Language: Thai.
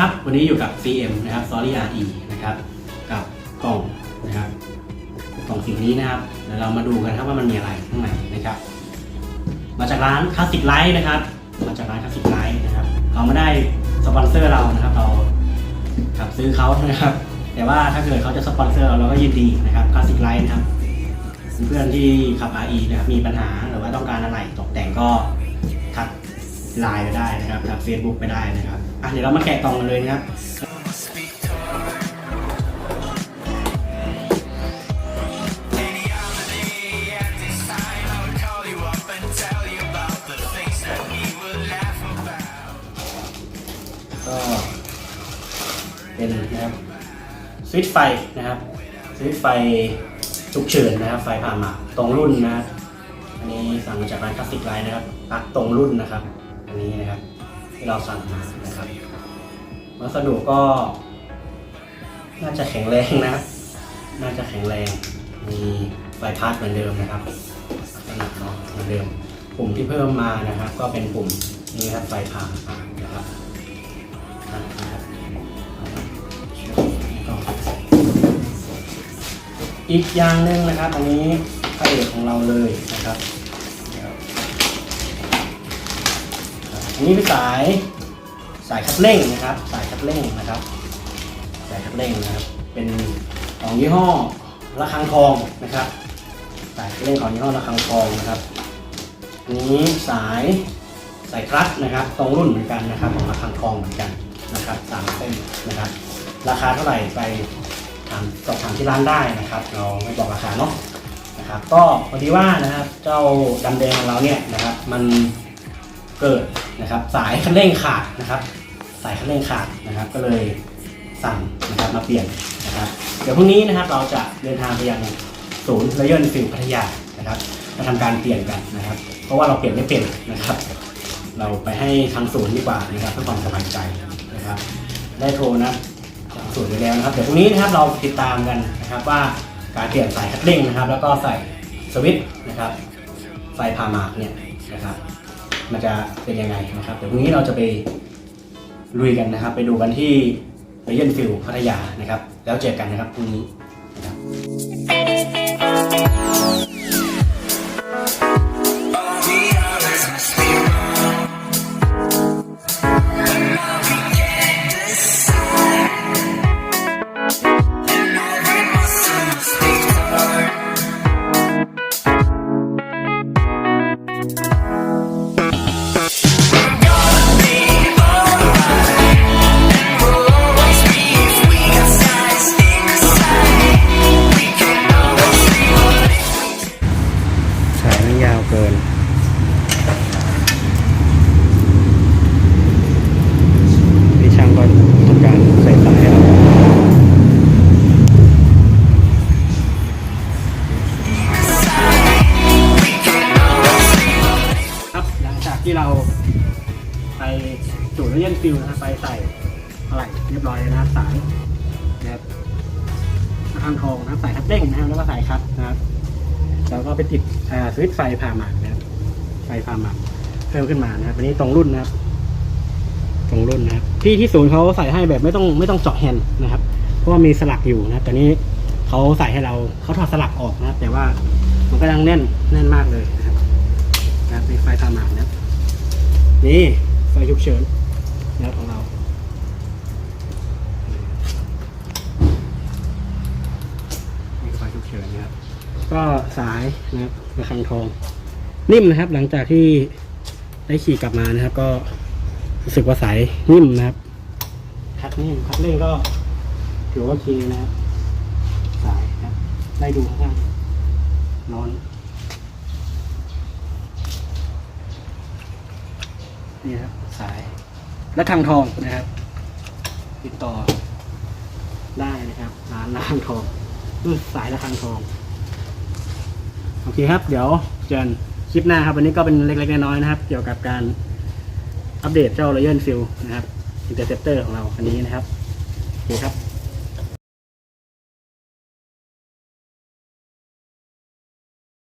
ครับ วันนี้อยู่กับ CM นะครับ Sorry RE นะครับ กับกล่องนะครับ กล่องสิ่งนี้นะครับเดี๋ยวเรามาดูกันครับว่ามันมีอะไรข้างในนะครับ มาจากร้านคลาสสิกไลท์นะครับ มาจากร้านคลาสสิกไลท์นะครับ เขาไม่ได้สปอนเซอร์เรานะครับ เราครับซื้อเขานะครับ แต่ว่าถ้าเกิดเขาจะสปอนเซอร์เราเราก็ยินดีนะครับคลาสสิกไลท์นะครับ เพื่อนที่ขับ RE นะครับ มีปัญหาหรือว่าต้องการอะไรตกแต่งก็ทักไลน์ไปได้นะครับทักเฟซบุ๊กไปได้นะครับ อะเดี๋ยวเรามาแกะกล่องกันเลยนะครับก็เป็นนะครับสวิตไฟนะครับสวิตไฟฉุกเฉินนะครับ ไฟผ่าหมากตรงรุ่นนะครับอันนี้สั่งมาจากร้านคลาสสิกไลน์นะครับปลั๊กตรงรุ่นนะครับ อันนี้นะครับ ที่เราสั่งมานะครับวัสดุก็ น่าจะแข็งแรงนะ น่าจะแข็งแรง มีไฟพาร์ทเหมือนเดิมนะครับลักษณะเนาะเหมือนเดิม ปุ่มที่เพิ่มมานะครับ ก็เป็นปุ่มนี้ครับไฟผ่านะครับอีกอย่างหนึ่งนะครับ อันนี้พระเอกของเราเลยนะครับ อันนี้เป็นสายสายคัดเร่งนะครับ สายคัดเร่งนะครับ สายคัดเร่งนะครับ เป็นของยี่ห้อระฆังทองนะครับ สายคัดเร่งของยี่ห้อระฆังทองนะครับ อันนี้สายสายคลัตช์นะครับ ตรงรุ่นเหมือนกันนะครับ ของระฆังทองเหมือนกันนะครับสามเส้นนะครับ ราคาเท่าไหร่ไปถามสอบถามที่ร้านได้นะครับ เราไม่บอกราคาเนาะนะครับ ก็พอดีว่านะครับ เจ้าดำแดงของเราเนี่ยนะครับ มัน เกิดนะครับสายคันเร่งขาดนะครับ สายคันเร่งขาดนะครับ ก็เลยสั่งนะครับมาเปลี่ยนนะครับ เดี๋ยวพรุ่งนี้นะครับเราจะเดินทางไปยังศูนย์ระยอนฟิลพัทยานะครับมาทำการเปลี่ยนกันนะครับ เพราะว่าเราเปลี่ยนไม่เป็นนะครับ เราไปให้ทางศูนย์ดีกว่านะครับเพื่อความสบายใจนะครับ ได้โทรนะจากศูนย์ไปแล้วนะครับ เดี๋ยวพรุ่งนี้นะครับเราติดตามกันนะครับว่าการเปลี่ยนสายคัดเร่งนะครับ แล้วก็ใส่สวิตช์นะครับ ไฟพามากเนี่ยนะครับ มันจะเป็นยังไงนะครับเดี๋ยวพรุ่งนี้เราจะไปลุยกันนะครับ ไปดูกันที่เรเยนฟิลพัทยานะครับ แล้วเจอกันนะครับพรุ่งนี้ ที่เราไปจูดเลียนฟิลนะครับไปใส่อะไรเรียบร้อยแล้วนะครับสายนะครับทางทองนะครับสายคัดเร่งนะครับแล้วก็สายคัดนะครับแล้วก็ไปติดสวิตช์ไฟผ่าหมากนะครับไฟผ่าหมากเพิ่มขึ้นมานะครับอันนี้ตรงรุ่นนะครับ ตรงรุ่นนะครับ ที่ที่ศูนย์เขาใส่ให้แบบไม่ต้องไม่ต้องเจาะแฮนด์นะครับเพราะว่ามีสลักอยู่นะแต่นี้เขาใส่ให้เราเขาถอดสลักออกนะแต่ว่ามันก็ยังแน่นแน่นมากเลยนะครับนะครับมีไฟผ่าหมากนะครับ นี่ไฟฉุกเฉินนะครับของเรามีไฟฉุกเฉินนะครับ ก็สายนะครับระฆังทอง นิ่มนะครับ หลังจากที่ได้ขี่กลับมานะครับ ก็รู้สึกว่าสายนิ่มนะครับคัดนิ่มคัดเร่งก็ถือว่าโอเคนะครับ สายนะครับได้ดูข้างล่างนอน นี่ครับสายและทางทองนะครับ ติดต่อ ได้นะครับร้านละทางทองอืสายละทางทองโอเคครับ เดี๋ยวเจอกันคลิปหน้าครับ วันนี้ก็เป็นเล็กๆน้อยๆนะครับ เกี่ยวกับการอัปเดตเจ้า Royal Field นะครับ Interceptor ของเราอันนี้นะครับโอเคครับ